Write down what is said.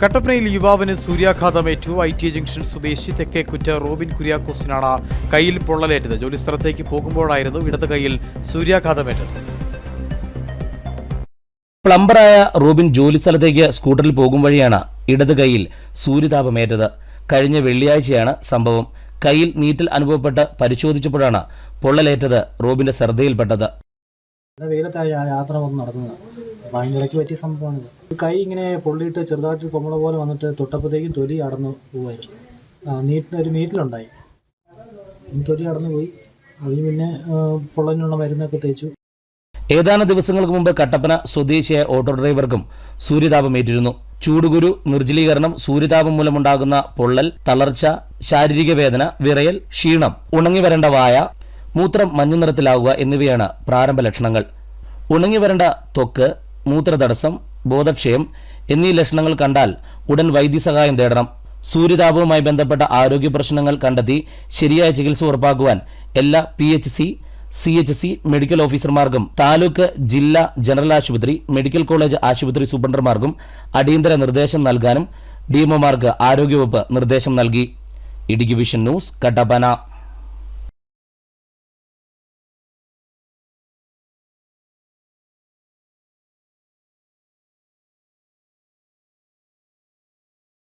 കട്ടപ്പനയിൽ യുവാവിന് സൂര്യാഘാതമേറ്റു. I T junction സ്വദേശി തെക്കേക്കുറ്റ റോബിൻ കുര്യാക്കോസിനാണ് കയ്യിൽ പൊള്ളലേറ്റത്. ജോലിസ്ഥലത്തേക്ക് പോകുമ്പോഴായിരുന്നു ഇടത് കൈയിൽ സൂര്യാഘാതമേറ്റത്. പ്ലംബറായ റോബിൻ ജോലിസ്ഥലത്തേക്ക് സ്കൂട്ടറിൽ പോകും വഴിയാണ് ഇടത് കൈയിൽ സൂര്യതാപമേറ്റത്. കഴിഞ്ഞ വെള്ളിയാഴ്ചയാണ് സംഭവം. കയ്യിൽ നീറ്റൽ അനുഭവപ്പെട്ട് പരിശോധിച്ചപ്പോഴാണ് പൊള്ളലേറ്റത് റോബിന്റെ ശ്രദ്ധയിൽപ്പെട്ടത്. വെയിലത്തായ യാത്ര വന്ന് ഇടയ്ക്ക് പറ്റിയ സംഭവമാണിത്. കൈ ഇങ്ങനെ പൊള്ളിയിട്ട് ചെറുതായിട്ട് കൊമ്പള പോലെ വന്നിട്ട് തൊട്ടപ്പോഴത്തേക്കും തൊലി അടന്നു പോവായിരുന്നു. നീറ്റിന് ഒരു നീറ്റിലുണ്ടായി തൊലി അടന്നു പോയി. അതിന് പിന്നെ പൊള്ളനുള്ള മരുന്നൊക്കെ തേച്ചു. ഏതാനും ദിവസങ്ങൾക്ക് മുമ്പ് കട്ടപ്പന സ്വദേശിയായ ഓട്ടോ ഡ്രൈവർക്കും സൂര്യതാപം ഏറ്റിരുന്നു. ചൂടുകുരു നിർജലീകരണം സൂര്യതാപം മൂലമുണ്ടാകുന്ന പൊള്ളൽ തളർച്ച ശാരീരിക വേദന വിറയൽ ക്ഷീണം ഉണങ്ങി വരേണ്ട വായ മൂത്രം മഞ്ഞനിറത്തിലാവുക എന്നിവയാണ് പ്രാരംഭ ലക്ഷണങ്ങൾ. ഉണങ്ങി വരേണ്ട ത്വക്ക് മൂത്രതടസ്സം ബോധക്ഷയം എന്നീ ലക്ഷണങ്ങൾ കണ്ടാൽ ഉടൻ വൈദ്യസഹായം തേടണം. സൂര്യതാപവുമായി ബന്ധപ്പെട്ട ആരോഗ്യ പ്രശ്നങ്ങൾ കണ്ടെത്തി ശരിയായ ചികിത്സ ഉറപ്പാക്കുവാൻ എല്ലാ P H C C H C medical ഓഫീസർമാർക്കും താലൂക്ക് ജില്ലാ ജനറൽ ആശുപത്രി മെഡിക്കൽ കോളേജ് ആശുപത്രി സൂപ്രണ്ടർമാർക്കും അടിയന്തര നിർദ്ദേശം നൽകാനും ഡിഎംഒമാർക്ക് ആരോഗ്യവകുപ്പ് നിർദ്ദേശം നൽകി. Idukki vision news Kattappana.